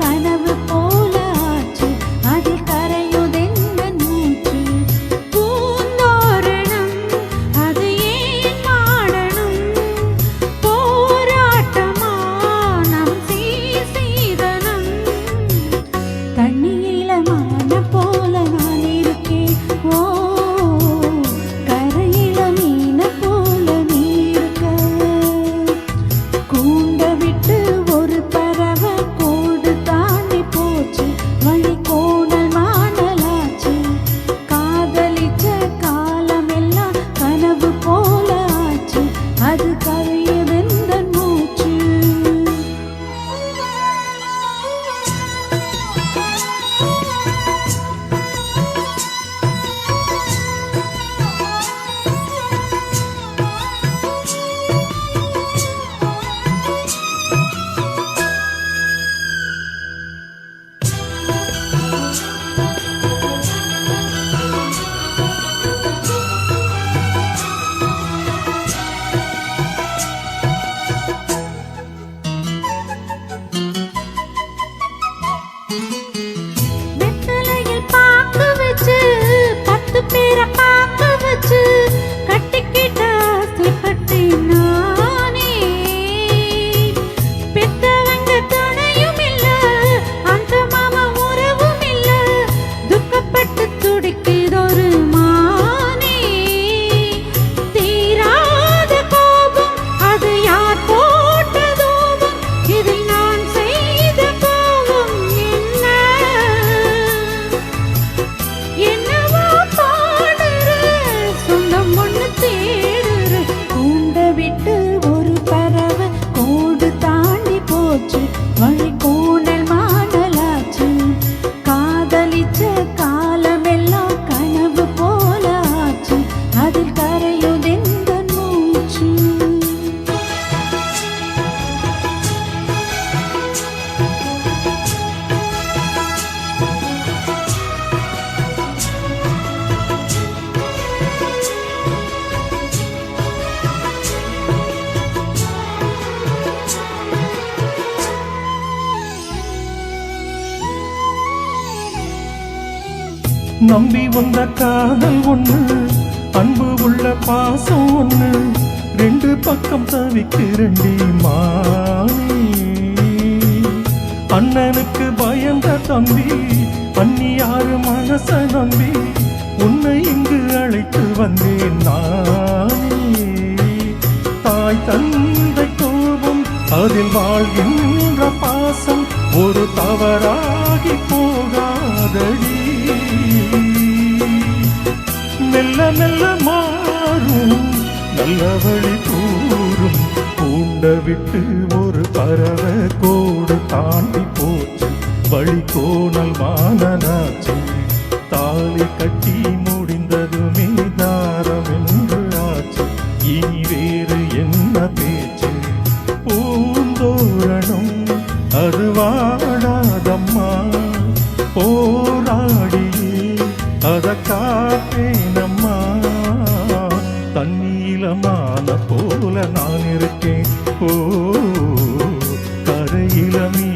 கனவு நம்பி வந்த காதல் ஒண்ணு அன்பு உள்ள பாசம் ஒண்ணு ரெண்டு பக்கம் தவிக்கு ரெண்டி மாணி அண்ணனுக்கு பயந்த தம்பி அந்நியாரு மனச நம்பி உன்னை இங்கு அழைத்து வந்தேன் நானே. தாய் தந்தை கோபம் அதில் வாழ்கின்ற பாசம் ஒரு தவறாகி போகாதடி. மெல்ல மெல்ல மாறும். நல்ல வழி கூறும். பூண்ட விட்டு ஒரு பறவை கோடு தாண்டி போச்சு. வழி கோணல் வானனாச்சு. தாலி கட்டி முடிந்ததுமே தாரம் என்று ஆச்சு. இனி வேறு என்ன பேச்சு? பூந்தோரணம் அது வாடாதம்மா. போராடியே அதற்காக போல நான் இருக்கேன். ஓ கரையில மீன